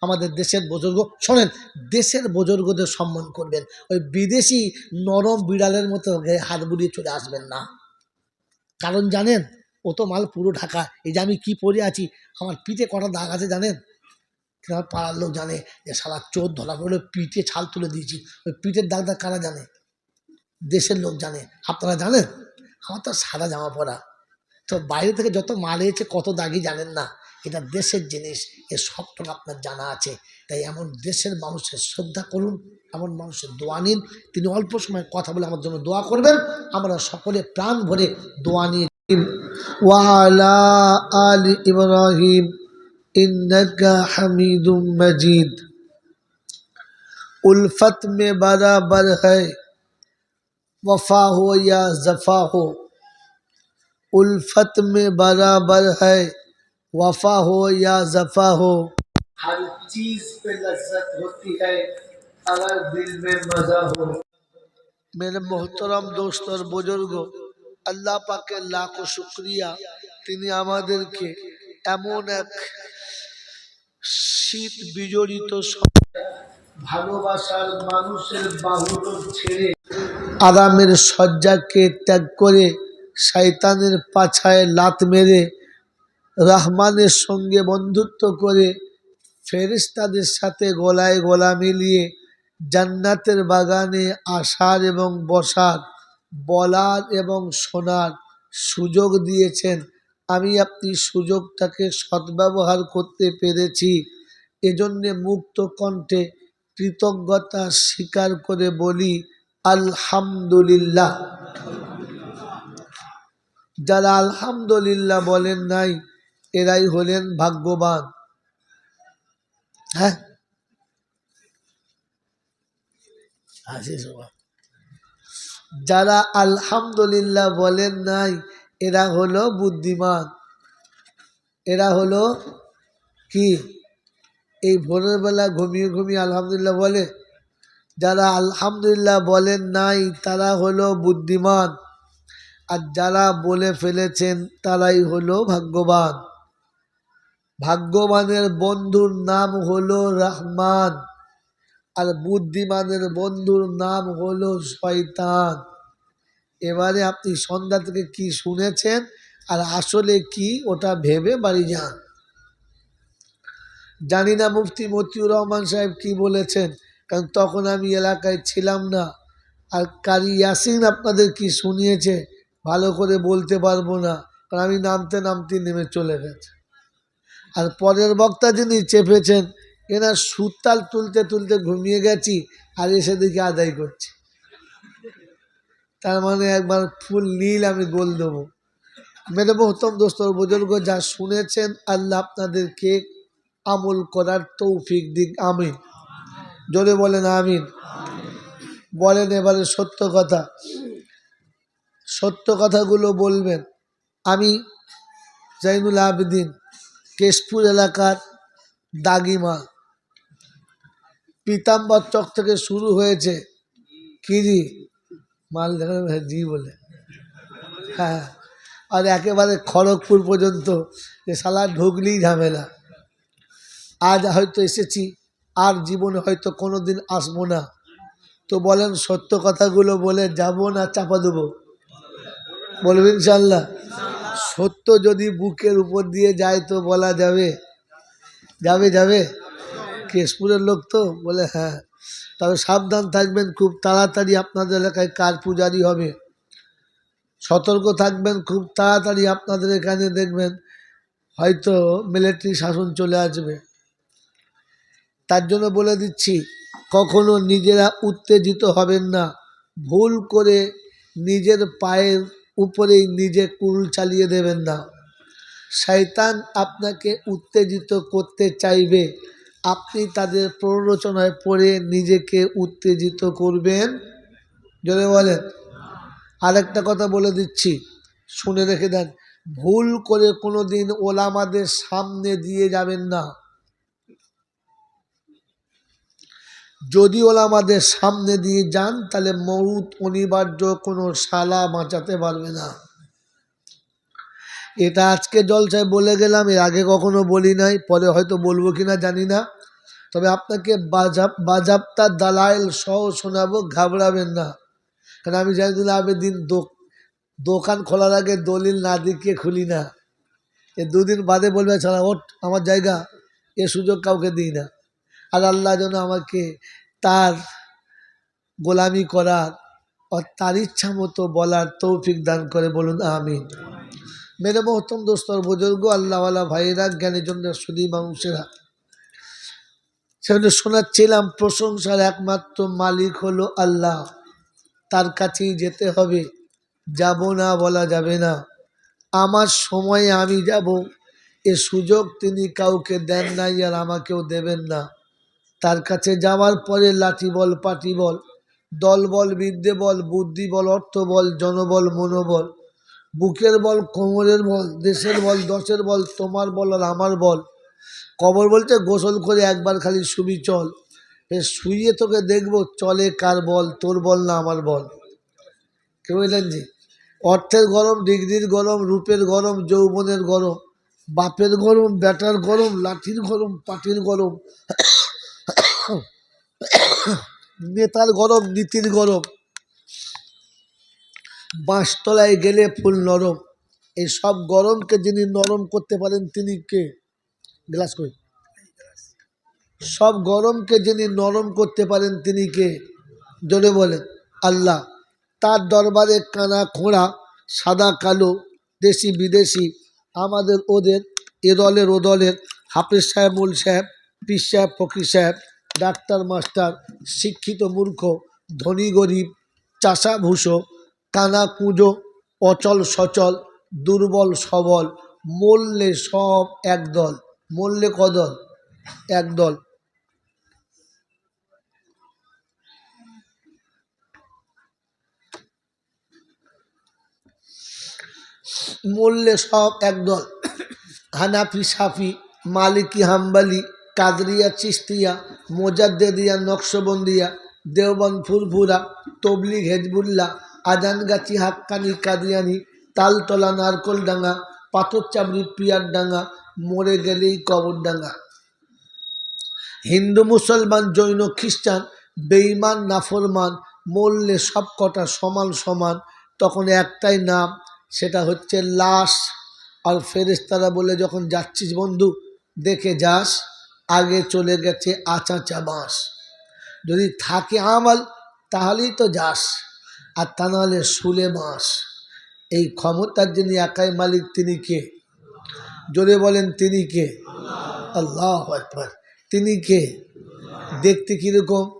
আমাদের দেশের বুজুর্গ। শোনেন, দেশের বুজুর্গদের সম্মান করবেন। ওই বিদেশি নরম বিড়ালের মতো হাত বুলিয়ে চলে আসবেন না। কারণ জানেন, ও তো মাল পুরো ঢাকা। এই যে আমি কি পরে আছি, আমার পিঠে কটা দাগ আছে জানেন? আমার পাড়ার লোক জানে যে সারা চোর ধরা পড়লে, পিঠে ছাল তুলে দিয়েছি। ওই পিঠের দাগটা কারা জানে? দেশের লোক জানে। আপনারা জানেন? আমার তো সাদা জামা পরা। তো বাইরে থেকে যত মাল এসেছে, কত দাগই জানেন না। এটা দেশের জিনিস এ সবটা আপনার জানা আছে তাই এমন দেশের মানুষের শ্রদ্ধা করুন এমন মানুষের দোয়া নিন তিনি অল্প সময় কথা বলে আমার জন্য দোয়া করবেন আমরা সকলে প্রাণ ভরে দোয়া নিয়ে ওয়ালা আলি ইব্রাহিম ইন্নাকা হামিদুম মজিদ उल्फत में बराबर है वफा हो या जफा हो उल्फत में बराबर है वफा हो या जफा हो हर चीज पे लज्जत होती है अगर दिल में मजा हो मेरे मोहतरम दोस्त और बुजुर्ग আল্লাহ পাকের লাখো শুক্রিয়া তিনি আমাদেরকে এমন এক শীত বিজড়িত সময় ভালোবাসার মানুষের বাহুল্য ছেড়ে আরামের শয্যাকে ত্যাগ করে শয়তানের পাছায় লাত মেরে রহমানের সঙ্গে বন্ধুত্ব করে ফেরিস্তাদের সাথে গলায় গলা মিলিয়ে জান্নাতের বাগানে আসার এবং বসার, বলার এবং শোনার সুযোগ দিয়েছেন। আমি আপনি সুযোগটাকে সদ্ব্যবহার করতে পেরেছি। এজন্যে মুক্ত কণ্ঠে কৃতজ্ঞতা স্বীকার করে বলি, আলহামদুলিল্লাহ। যারা আলহামদুলিল্লাহ বলেন নাই এরাই হলেন ভাগ্যবান। হ্যাঁ? যারা আলহামদুলিল্লাহ বলেন নাই, এরা হলো বুদ্ধিমান। এরা হলো কি? এই ভোরের বেলা ঘুমিয়ে ঘুমিয়ে আলহামদুলিল্লাহ বলে। যারা আলহামদুলিল্লাহ বলেন নাই, তারা হলো বুদ্ধিমান। আর যারা বলে ফেলেছেন, তারাই হলো ভাগ্যবান। ভাগ্যবানের বন্ধুর নাম হলো রহমান আর বুদ্ধিমানের বন্ধুর নাম হলো শয়তান। এবারে আপনি সন্ধ্যা থেকে কি শুনেছেন আর আসলে কি ওটা ভেবে বাড়ি যান। জানি না মুফতি মতিউর রহমান সাহেব কি বলেছেন, কারণ তখন আমি এলাকায় ছিলাম না। আর কারি ইয়াসিন আপনাদের কি শুনিয়েছে, ভালো করে বলতে পারব না, কারণ আমি নামতে নামতে নেমে চলে গেছে। আর পরের বক্তা যিনি চেপেছেন, এনার সুতাল তুলতে তুলতে ঘুমিয়ে গেছি আর এসে দেখি আদায় করছি। তার মানে একবার ফুল নীল আমি গোল দেবো। মেরে মোহতম দোস্তর বুজুর্গ যা শুনেছেন, আল্লাহ আপনাদেরকে আমল করার তৌফিক দিক, আমিন। জোরে বলেন আমিন। বলেন এবারে সত্য কথা। সত্য কথাগুলো বলবেন। আমি জাইনুল আবেদিন কেশপুর এলাকার দাগিমা। পিতাম্বর চক থেকে শুরু হয়েছে কিরি। মাল দেখা জি বলে। হ্যাঁ আর একেবারে খড়গপুর পর্যন্ত যে সালা ঢুকলেই ঝামেলা। আজ হয়তো এসেছি, আর জীবনে হয়তো কোনো দিন আসব না। তো বলেন, সত্য কথাগুলো বলে যাব না চাপা দেবো? বলবেন ইনশাল্লাহ সত্য যদি বুকের উপর দিয়ে যায় তো বলা যাবে? যাবে যাবে? কেশপুরের লোক তো বলে হ্যাঁ। তবে সাবধান থাকবেন, খুব তাড়াতাড়ি আপনাদের এলাকায় কার পূজারি হবে? সতর্ক থাকবেন, খুব তাড়াতাড়ি আপনাদের এখানে দেখবেন, হয়তো মিলিটারি শাসন চলে আসবে। তার জন্য বলে দিচ্ছি, কখনো নিজেরা উত্তেজিত হবেন না। ভুল করে নিজের পায়ের উপরেই নিজে কুরুল চালিয়ে দেবেন না। শয়তান আপনাকে উত্তেজিত করতে চাইবে। আপনি তাদের প্ররোচনায় পড়ে নিজেকে উত্তেজিত করবেন। যদি বলেন। আরেকটা কথা বলে দিচ্ছি। শুনে রেখে দেন। ভুল করে কোনো দিন ওলামাদের সামনে দিয়ে যাবেন না। যদি ওলামাদের সামনে দিয়ে যান, তাহলে মৌত অনিবার্য কোনো শালা বাঁচাতে পারবে না। এটা আজকে জলসায় বলে গেলাম, এর আগে কখনো বলি নাই, পরে হয়তো বলব কিনা জানি না। তবে আপনাকে বাজাব বাজাবতা দালাইল সহ শোনাবো, ঘাবড়াবেন না। কারণ আমি জানি আবেদিন দোকান খোলার আগে দলিল না দিকে খুলি না। এ দুদিন বাদে বলবে, ছাড়া ওট আমার জায়গা, এ সুযোগ কাউকে দিই না। আর আল্লাহ যেন আমাকে তার গোলামি করার তার ইচ্ছা মতো বলার তৌফিক দান করে বলুন, আমিন। মেরে মহতম দোস্তর বুজুর্গ, আল্লাহওয়ালা ভাইয়েরা জন্য সুদী মানুষেরা। সেখানে শোনাচ্ছিলাম, প্রশংসার একমাত্র মালিক হলো আল্লাহ। তার কাছেই যেতে হবে। যাব না বলা যাবে না। আমার সময়ে আমি যাব। এ সুযোগ তিনি কাউকে দেন নাই আর আমাকেও দেবেন না। তার কাছে যাওয়ার পরে লাঠি বল, পাটি বল, দল বল, বিদ্যে বল, বুদ্ধি বল, অর্থ বল, জনবল, মনোবল, বুকের বল, কোমরের বল, দেশের বল, দশের বল, তোমার বল আর আমার বল। কবর বলতে গোসল করে একবার খালি শুবি, চল। এ শুয়ে তোকে দেখব, চলে কার বল, তোর বল না আমার বল। কে বুঝলেন যে, অর্থের গরম, ডিগ্রির গরম, রূপের গরম, যৌবনের গরম, বাপের গরম ব্যাটার গরম, লাঠির গরম, পাটির গরম। নেতার গরম, নীতির গরম। বাঁশতলায় গেলে ফুল নরম। এই সব গরমকে যিনি নরম করতে পারেন, তিনি কে? গ্লাস কই সব গরমকে যিনি নরম করতে পারেন, তিনি কে? জোরে বলেন, আল্লাহ। তার দরবারে কানা খোঁড়া, সাদা, কালো, দেশি, বিদেশি, আমাদের ওদের, এ দলের ও দলের, হাফিজ সাহেব, মুল সাহেব পিস সাহেব, ফকির সাহেব ডাক্তার, মাস্টার, শিক্ষিত মূর্খ, ধনী গরিব চাষা ভুষো কানা কুঁজো অচল সচল, দুর্বল সবল মূল্যে সব একদল। মূল্যে কদল? একদল। মূল্যে সব একদল। হানাফি, সাফি, মালিকি, হাম্বালি কাদরিয়া চিস্তিয়া মোজাদ্দেদিয়া, নকশবন্দিয়া দেওবন ফুরফুরা, তবলিগ, হেজবুল্লাহ, আজানগাছি, হাক্কানি, কাদিয়ানি, তালতলা, নারকলডাঙ্গা পাথরচাবড়ি পিয়ারডাঙ্গা, মরে গেলেই কবরডাঙ্গা। হিন্দু, মুসলমান, জৈন, খ্রিস্টান, বেঈমান, নাফরমান, মরলে সব কটা সমান সমান, তখন একটাই নাম, সেটা হচ্ছে লাশ। আর ফেরেস্তারা বলে, যখন যাচ্ছিস বন্ধু, দেখে যাস। আগে চলে গেছে আচাচা বাঁশ। যদি থাকে আমাল, তাহলেই তো যাস। আর তা নাহলে শুলে বাঁশ। এই ক্ষমতার যিনি একাই মালিক, তিনি কে? জোরে বলেন, তিনি কে? আল্লাহ একবার তিনি কে? দেখতে কীরকম?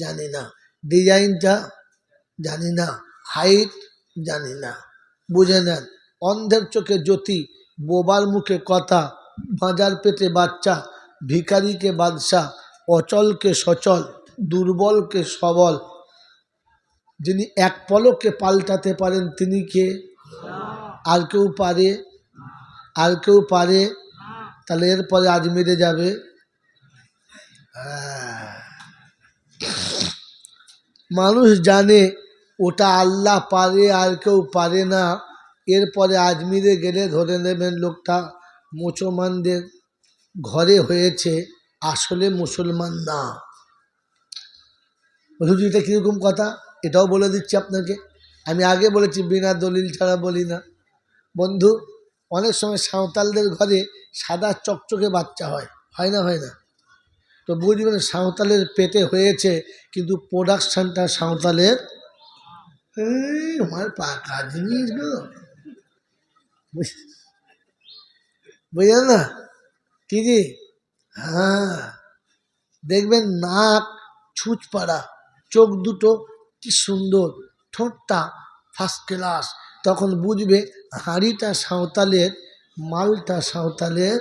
জানি না। ডিজাইনটা জানি না। হাইট জানি না। বুঝে নেন। অন্ধের চোখে জ্যোতি, বোবার মুখে কথা বাজার পেটে বাচ্চা ভিখারিকে বাদশাহ, অচলকে সচল, দুর্বলকে সবল। যিনি এক পলকে পাল্টাতে পারেন, তিনি কে? আর কেউ পারে? আর কেউ পারে? তাহলে এরপরে আজমিরে যাবে। মানুষ জানে, ওটা আল্লাহ পারে, আর কেউ পারে না। এরপরে আজমিরে গেলে ধরে নেবেন লোকটা। মুসলমানদের ঘরে হয়েছে আসলে মুসলমান না। হুজুর, এটা কীরকম কথা? এটাও বলে দিচ্ছি আপনাকে। আমি আগে বলেছি, বিনা দলিল ছাড়া বলি না। বন্ধু, অনেক সময় সাঁওতালদের ঘরে সাদা চকচকে বাচ্চা হয়। হয় না হয় না? তো বুঝবেন সাঁওতালের পেটে হয়েছে, কিন্তু প্রোডাকশানটা সাঁওতালের আমার পাকা জিনিস গো বুঝলেন না? কি জি হ্যাঁ। দেখবেন নাক, ছুঁচপাড়া, চোখ দুটো কি সুন্দর। ঠোঁটটা ফার্স্ট ক্লাস তখন বুঝবে হাঁড়িটা সাঁওতালের, মালটা সাঁওতালের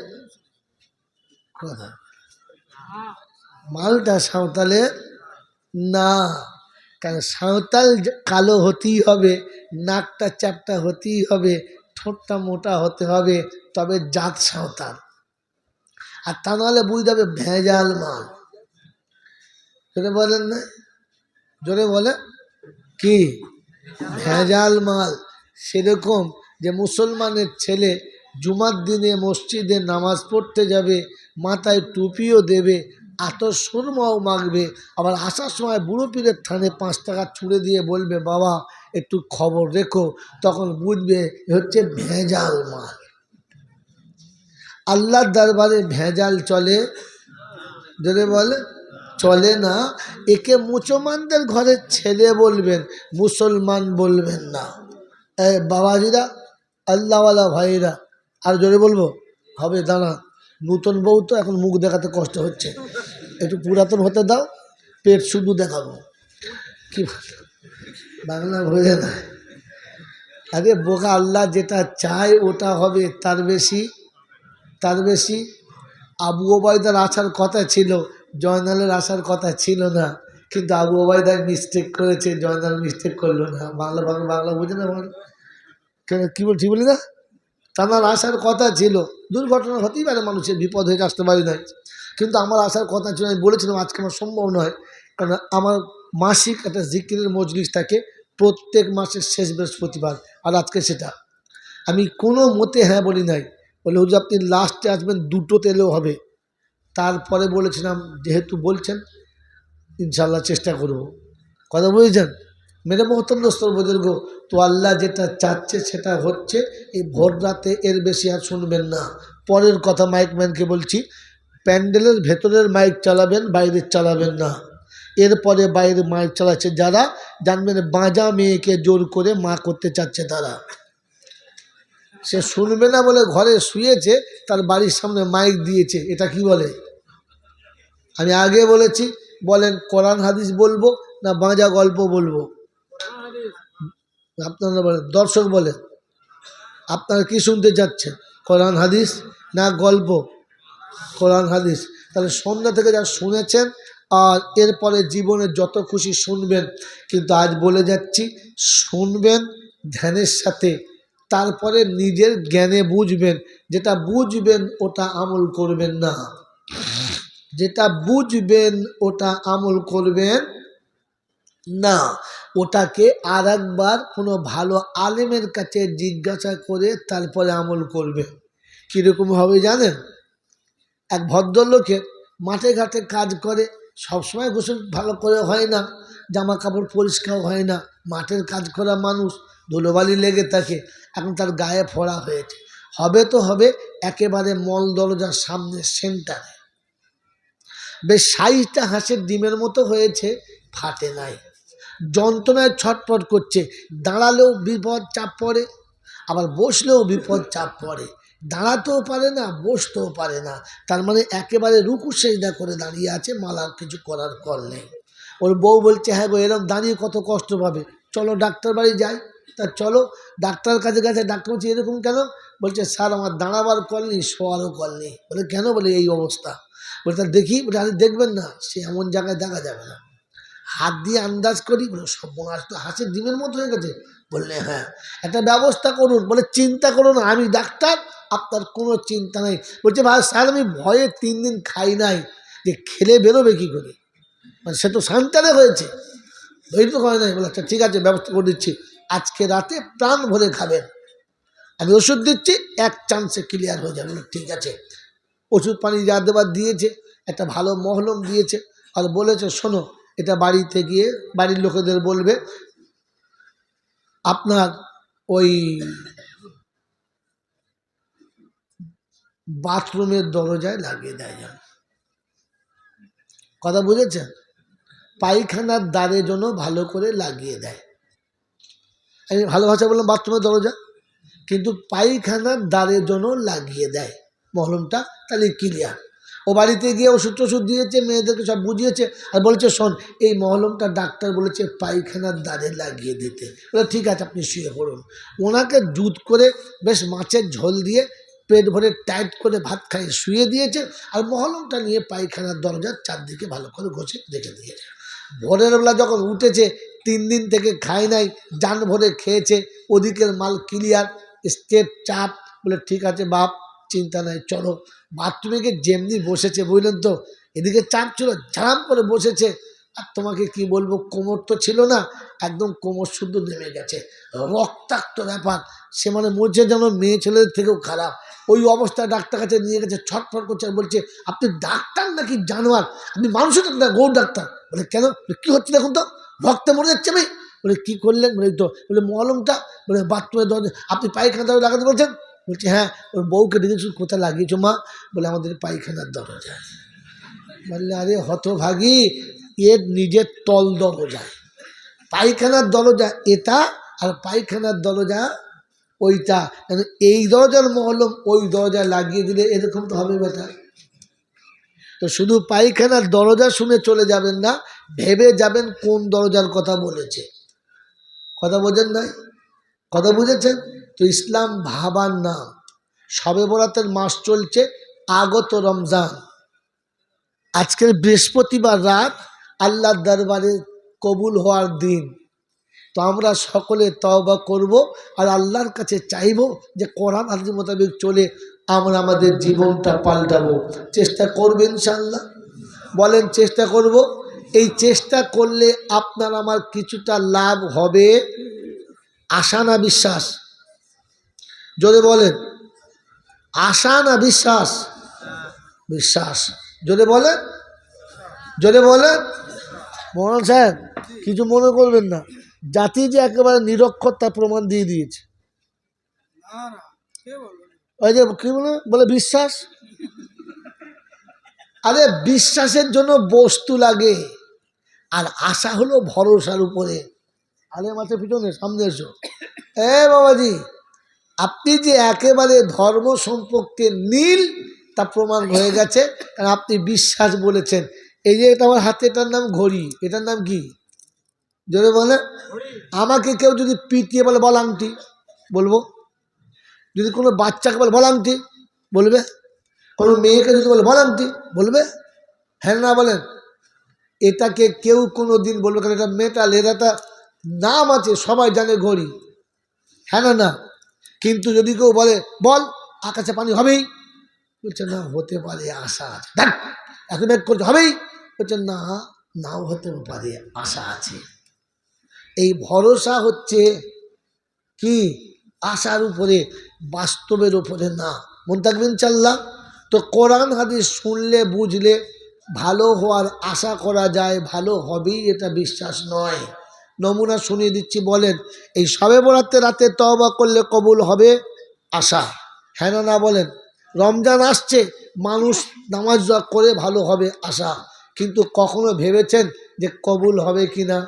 কথা। মালটা সাঁওতালের না। কারণ সাঁওতাল কালো হতেই হবে, নাকটা চ্যাপটা হতেই হবে, ঠোঁটটা মোটা হতে হবে। তবে জাত সাঁওতাল। আর তা নাহলে বুঝতে হবে ভেজাল মাল। জোরে বলেন না? জোরে বলে? কি? ভেজাল মাল। সেরকম যে মুসলমানের ছেলে জুমার দিনে মসজিদে নামাজ পড়তে যাবে, মাথায় টুপিও দেবে, আতর সুরমাও মাগবে আবার আসার সময় বুড়ো পীরের থানে পাঁচ টাকা ছুঁড়ে দিয়ে বলবে, বাবা, একটু খবর রেখো। তখন বুঝবে হচ্ছে ভেজাল মাল। আল্লাহর দরবারে ভেজাল চলে। যদি বলে। চলে না। একে মুসলমানদের ঘরের ছেলে বলবেন, মুসলমান বলবেন না। এ বাবাজিরা, আল্লাহওয়ালা ভাইরা আর জোরে বলব? হবে, দাঁড়া। নতুন বউ তো এখন মুখ দেখাতে কষ্ট হচ্ছে। একটু পুরাতন হতে দাও, পেট শুধু দেখাবো। কি বাংলা বোঝে না। আরে বোকা, আল্লাহ যেটা চায় ওটা হবে, তার বেশি। তার বেশি আবু ওবায়দার আসার কথা ছিল, জয়নালের আসার কথা ছিল না। কিন্তু আবু ওবায়দার মিস্টেক করেছে, জয়নাল মিস্টেক করল না। বাংলা বাংলা বাংলা বোঝে না কেন, কী বলছি বলি না? তার আসার কথা ছিল। দুর্ঘটনা হতেই পারে, মানুষের বিপদ হয়ে আসতে পারি নাই কিন্তু আমার আসার কথা ছিল, আমি বলেছিলাম, আজকে আমার সম্ভব নয়। কারণ আমার মাসিক একটা জিকিরের মজলিস থাকে, প্রত্যেক মাসের শেষ বৃহস্পতিবার। আর আজকে সেটা। আমি কোনো মতে হ্যাঁ বলি নাই। বলে, হুজুর, আপনি লাস্টে আসবেন, দুটো তেলেও হবে। তারপরে বলেছিলাম, যেহেতু বলছেন ইনশাল্লাহ চেষ্টা করব। কথা বুঝেছেন? মেরে মহতম দোস্তর বুজুর্গ, তো আল্লাহ যেটা চাচ্ছে, সেটা হচ্ছে, এই ভোর রাতে এর বেশি আর শুনবেন না। পরের কথা মাইক ম্যানকে বলছি, প্যান্ডেলের ভেতরের মাইক চালাবেন, বাইরের চালাবেন না। এরপরে বাইরে মাইক চালাচ্ছে যারা, জানবেন বাঁজা মেয়েকে জোর করে মা করতে চাচ্ছে তারা। সে শুনবে না বলে ঘরে শুয়েছে, তার বাড়ির সামনে মাইক দিয়েছে, এটা কি বলে? আমি আগে বলেছি, বলেন কোরআন, হাদিস বলব না বাঁজা গল্প বলব? আপনারা বলেন, দর্শক বলেন, আপনারা কি শুনতে চাচ্ছেন? কোরআন, হাদিস না গল্প? কোরআন, হাদিস। তাহলে সন্ধ্যা থেকে যা শুনেছেন, আর এরপরে জীবনে যত খুশি শুনবেন, কিন্তু আজ বলে যাচ্ছি, শুনবেন ধ্যানের সাথে। তারপরে নিজের জ্ঞানে বুঝবেন, যেটা বুঝবেন ওটা আমল করবেন না। যেটা বুঝবেন ওটা আমল করবেন না। ওটাকে আর একবার কোনো ভালো আলেমের কাছে জিজ্ঞাসা করে তারপরে আমল করবে কীরকম হবে জানেন? এক ভদ্রলোকের মাঠে ঘাটে কাজ করে, সবসময় গোসল ভালো করে হয় না। জামা কাপড় পরিষ্কার হয় না, মাঠের কাজ করা মানুষ, ধুলোবালি লেগে থাকে, এখন তার গায়ে ফোড়া হয়েছে। হবে তো হবে, একেবারে মল দরজার সামনে সেন্টারে। বেশ সাইজটা হাঁসের ডিমের মতো হয়েছে, ফাটে নাই। যন্ত্রণায় ছটফট করছে, দাঁড়ালেও বিপদ চাপ পড়ে, আবার বসলেও বিপদ চাপ পড়ে। দাঁড়াতেও পারে না, বসতেও পারে না, তার মানে একেবারে রুকু সেজদা করে দাঁড়িয়ে আছে মালার কিছু করার কল নেই। ওর বউ বলছে হ্যাঁ গো এরকম দাঁড়িয়ে কত কষ্ট পাবে। চলো ডাক্তার বাড়ি যাই। তা চলো ডাক্তার কাছে গেছে, ডাক্তার বলছে, এরকম কেন? বলছে, স্যার, আমার দাঁড়াবার কল নেই শোয়ারও কল নেই বলে, কেন? বলে, এই অবস্থা। বলে, তা দেখি। বলে, আরে দেখবেন না, সে এমন জায়গায় দেখা যাবে না। হাত দিয়ে আন্দাজ করি, বলে মাস তো হাসির ডিমের মতো হয়ে গেছে। বললে হ্যাঁ। একটা ব্যবস্থা করুন, বলে, চিন্তা করুন আমি ডাক্তার, আপনার কোনো চিন্তা নাই। বলছে, ভাই, স্যার, আমি ভয়ে তিন দিন খাই নাই, যে খেলে বেরোবে কী করে? মানে সে তো সান্তারে হয়েছে তো করে নাই, বলে আচ্ছা ঠিক আছে, ব্যবস্থা করে দিচ্ছি। আজকে রাতে প্রাণ ভরে খাবেন। আমি ওষুধ দিচ্ছি, এক চান্সে ক্লিয়ার হয়ে যাবে। ঠিক আছে। ওষুধ পানি যা দেবার দিয়েছে, একটা ভালো মহলম দিয়েছে। আর বলেছে, শোনো, এটা বাড়িতে গিয়ে বাড়ির লোকেদের বলবে, আপনার ওই বাথরুমের দরজায় লাগিয়ে দেয় যেন। কথা বুঝেছেন? পায়খানার দ্বারে জন্য ভালো করে লাগিয়ে দেয়। আমি ভালো ভাষা বললাম, বাথরুমের দরজা? কিন্তু পায়খানার দ্বারে জন্য লাগিয়ে দেয়। মহলমটা তাহলে ক্লিয়ার ও বাড়িতে গিয়ে ওষুধ টষুধ দিয়েছে, মেয়েদেরকে সব বুঝিয়েছে আর বলেছে, শোন, এই মহলমটা ডাক্তার বলেছে পায়খানার দ্বারে লাগিয়ে দিতে। বলে, ঠিক আছে, আপনি শুয়ে পড়ুন। ওনাকে জুত করে বেশ মাছের ঝোল দিয়ে পেট ভরে টাইট করে ভাত খাইয়ে শুয়ে দিয়েছে আর মহলমটা নিয়ে পায়খানার দরজার চারদিকে ভালো করে ঘষে রেখে দিয়েছে। ভোরের বেলা যখন উঠেছে, তিন দিন থেকে খায় নাই, যান ভরে খেয়েছে, ওদিকের মাল ক্লিয়ার স্টেপ চাপ, বলে ঠিক আছে বাপ, চিন্তা নাই, চলো। বাথরুমে গিয়ে যেমনি বসেছে, বুঝলেন তো? এদিকে চাপ ছিল ঝাম করে বসেছে। আর তোমাকে কি বলব, কোমর তো ছিল না, একদম কোমর শুদ্ধ নেমে গেছে। রক্তাক্ত ব্যাপার। সে মানে মরছে যেন মেয়ে ছেলেদের থেকেও খারাপ। ওই অবস্থায় ডাক্তার কাছে নিয়ে গেছে, ছটফট করছে বলছে, আপনি ডাক্তার নাকি জানোয়ার? আপনি মানুষের ডাক্তার গৌর ডাক্তার। বলে, কেন? কি হচ্ছে দেখুন তো? রক্তে মরে যাচ্ছে আমি। বলে, কী করলেন? বলে, তো বলে, মলমটা, বলে বাথরুমের দরজা আপনি পায়খানা দরজা লাগাতে বলছেন? বলছে হ্যাঁ ওর বউকে ডেকেছি কোথায় লাগিয়েছো মা? বলে, আমাদের পায়খানার দরজা বললে, আরে হতভাগী এর নিজের তল দরজা। পায়খানার দরজা এটা আর পায়খানার দরজা ওইটা। এই দরজার মহলম ওই দরজা লাগিয়ে দিলে এরকম তো হবে বেটা তো শুধু পায়খানার দরজা শুনে চলে যাবেন না, ভেবে যাবেন কোন দরজার কথা বলেছে। কথা বোঝেন নাই? কথা বুঝেছেন? তো ইসলাম ভাবার নাম। সবে বরাতের মাস চলছে, আগত রমজান। আজকের বৃহস্পতিবার রাত আল্লাহর দরবারে কবুল হওয়ার দিন। তো আমরা সকলে তওবা করব আর আল্লাহর কাছে চাইব যে কোরআন আদি মোতাবেক চলে। আমরা আমাদের জীবনটা পাল্টাবো। চেষ্টা করবেন ইনশাল্লাহ বলেন, চেষ্টা করব? এই চেষ্টা করলে আপনার আমার কিছুটা লাভ হবে। আশা না বিশ্বাস? যদি বলেন। আশা না বিশ্বাস? বিশ্বাস। যদি বলেন। যদি বলেন। মোহন সাহেব, কিছু মনে করবেন না। জাতি যে একেবারে নিরক্ষর তার প্রমাণ দিয়ে দিয়েছে। ওই যে কি বলে বলে বিশ্বাস? আরে বিশ্বাসের জন্য বস্তু লাগে আর আশা হলো ভরসার উপরে। আরে মাথার পিছনে সামনে এসো। এ বাবাজি আপনি যে একেবারে ধর্ম সম্পর্কে নীল তা প্রমাণ হয়ে গেছে কারণ আপনি বিশ্বাস বলেছেন। এই যে এটা আমার হাতে এটার নাম ঘড়ি এটার নাম কি? জোরে বলে। আমাকে কেউ যদি পিটিয়ে বলে বল আংটি বলব। যদি কোনো বাচ্চাকে বলে বল আংটি বলবে। কোনো মেয়েকে যদি বলে বল আংটি বলবে। হ্যাঁ না বলেন। এটাকে কেউ কোনো দিন বলবে কারণ এটা এর একটা নাম আছে, সবাই জানে ঘড়ি। হ্যাঁ না না। কিন্তু যদি কেউ বলে, বল, আকাশে পানি হবেই বলছে, না, হতে পারে আশা আছে। দেখ এখন এক করতে হবেই? বলছে, না, নাও হতে পারে আশা আছে। এই ভরসা হচ্ছে কি? আশার উপরে। বাস্তবের উপরে না। মন থাকবেন চাল্লা তো কোরআন হাদিস শুনলে, বুঝলে ভালো হওয়ার আশা করা যায়, ভালো হবেই এটা বিশ্বাস নয়। নমুনা শুনিয়ে দিচ্ছি, বলেন, এই সবে বরাতে রাতে তওবা করলে কবুল হবে? আশা। হ্যাঁ না বলেন, রমজান আসছে, মানুষ নামাজ করে ভালো হবে, আশা। কিন্তু কখনো ভেবেছেন যে কবুল হবে কি না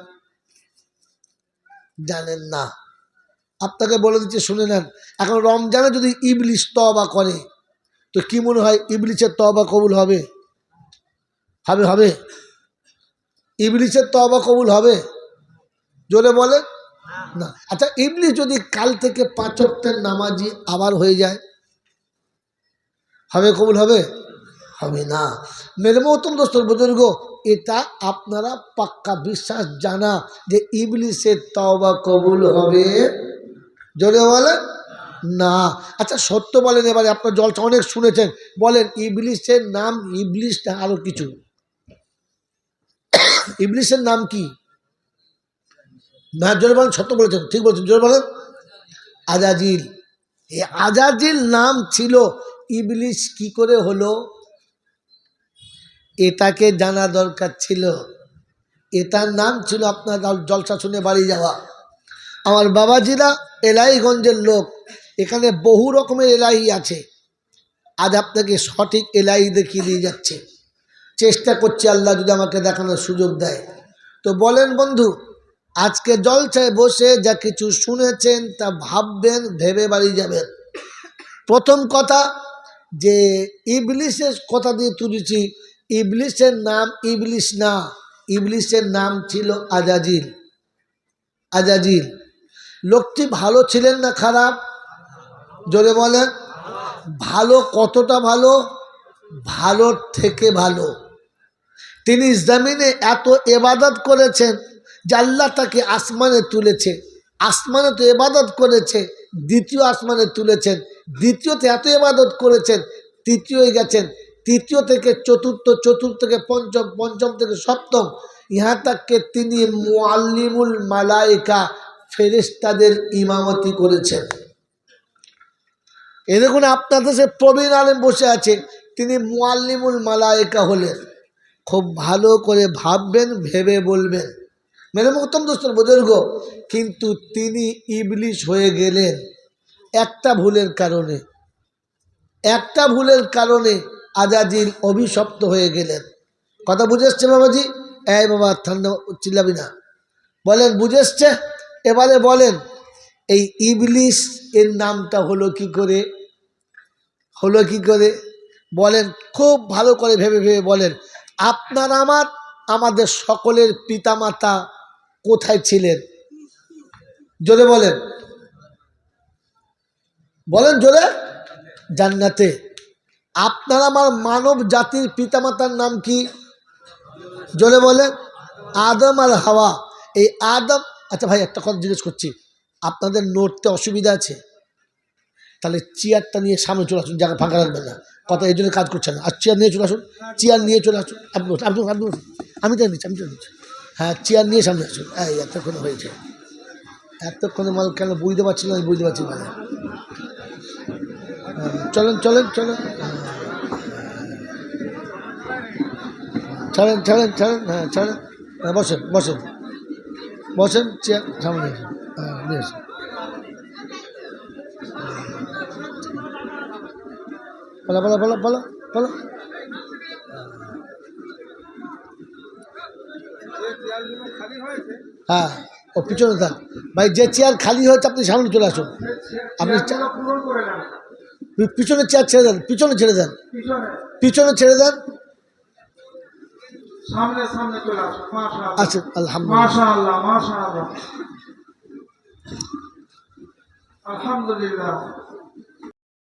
জানেন না। আপনাকে বলে দিচ্ছে, শুনে নেন। এখন রমজানে যদি ইবলিশ তবা করে, তো কি মনে হয় ইবলিশের তবা কবুল হবে? হবে হবে। ইবলিশের তবা কবুল হবে? জোরে বলে না। আচ্ছা ইবলিশ যদি কাল থেকে পাঁচকের নামাজি আবার হয়ে যায়, হবে কবুল হবে? হবে না। মেরে মহতম দোস্তর বুজুর্গ, এটা আপনারা পাক্কা বিশ্বাস জানা যে ইবলিশের তওবা কবুল হবে। জোরে বলে? না। আচ্ছা সত্য বলেন এবারে, আপনার জলসা অনেক শুনেছেন। বলেন ইবলিশের নাম ইবলিশ না আরও কিছু। ইবলিশের নাম কি? না, জোরে বলেন, সত্য বলেছেন। ঠিক বলেছেন, জোরে বলেন। আজাজিল। এই আজাজিল নাম ছিল। ইবলিশ কি করে হলো? এটাকে জানা দরকার ছিল। এটার নাম ছিল আপনার জলসা শুনে বাড়ি যাওয়া। আমার বাবাজিরা এলাইগঞ্জের লোক। এখানে বহু রকমের এলাই আছে। আজ আপনাকে সঠিক এলাই দেখিয়ে দিয়ে যাচ্ছে। চেষ্টা করছি আল্লাহ যদি আমাকে দেখানোর সুযোগ দেয়। তো বলেন বন্ধু, আজকে জলসায় বসে যা কিছু শুনেছেন তা ভাববেন, ভেবে বাড়ি যাবেন। প্রথম কথা যে ইবলিশের কথা দিয়ে তুলেছি ইবলিশের নাম ইবলিশ না। ইবলিশের নাম ছিল আজাজিল। আজাজিল। লোকটি ভালো ছিলেন না খারাপ? জোরে বলেন। ভালো কতটা ভালো? ভালোর থেকে ভালো। তিনি জমিনে এত এবাদত করেছেন যে আল্লাহ তাকে আসমানে তুলেছে। আসমানে তো এবাদত করেছে, দ্বিতীয় আসমানে তুলেছেন। দ্বিতীয়তে এত এবাদত করেছেন তৃতীয় গেছেন। তৃতীয় থেকে চতুর্থ চতুর্থ থেকে পঞ্চম পঞ্চম থেকে সপ্তম ইহা তাকে তিনি মুআল্লিমুল মালাইকা ফেরেশতাদের ইমামতি করেছেন। এ দেখুন আপনাদের সে প্রবীণ আলেম বসে আছে, তিনি মুআল্লিমুল মালায়েকা হলেন। খুব ভালো করে ভাববেন, ভেবে বলবেন। মেরে মুক্তম দোস্তর বুজুর্গ, কিন্তু তিনি ইবলিশ হয়ে গেলেন একটা ভুলের কারণে। একটা ভুলের কারণে আজাজিল অভিশপ্ত হয়ে গেলেন। কথা বুঝে এসছে বাবাজি? এই বাবা ঠান্ডা চিল্লাবি না। বলেন, বুঝে এসছে? এবারে বলেন, এই ইবলিশ এর নামটা হলো কি করে? হলো কি করে? বলেন, খুব ভালো করে ভেবে ভেবে বলেন, আপনার আমার, আমাদের সকলের পিতামাতা কোথায় ছিলেন? জোরে বলেন। বলেন জোরে। জান্নাতে। আপনার আমার মানব জাতির পিতামাতার নাম কি? জোরে বলেন, আদম আর হাওয়া। এই আদম আচ্ছা ভাই একটা কথা জিজ্ঞেস করছি। আপনাদের নড়তে অসুবিধা আছে? তাহলে চেয়ারটা নিয়ে সামনে চলে আসুন জায়গা ফাঁকা রাখবেন না। কথা এই জন্য কাজ করছে না। আর চেয়ার নিয়ে চলে আসুন চেয়ার নিয়ে চলে আসুন। আপনি আপনি আপনি। আমি তো নিচ্ছি আমি তো নিচ্ছি হ্যাঁ চেয়ার নিয়ে সামনে আসুন। এই এতক্ষণে হয়েছে। এতক্ষণে মাল কেন বুঝতে পারছি না আমি বুঝতে পারছি না। হ্যাঁ, চলেন চলেন চলেন। ছাড়েন ছাড়েন ছাড়েন হ্যাঁ ছাড়েন হ্যাঁ বসেন বসেন। বসেন চেয়ার সামনে আসুন। হ্যাঁ আসুন। বলো বলো বলো বলো বলো হ্যাঁ ও পিছনে থাক ভাই যে চেয়ার খালি হয়েছে আপনি সামনে চলে আসুন। আপনি পিছনে চেয়ার ছেড়ে দেন পিছনে ছেড়ে দেন। পিছনে। পিছনে ছেড়ে দেন। সামনে সামনে চলে আসুন মাশাআল্লাহ। আচ্ছা আলহামদুলিল্লাহ। মাশাআল্লাহ মাশাআল্লাহ। আলহামদুলিল্লাহ।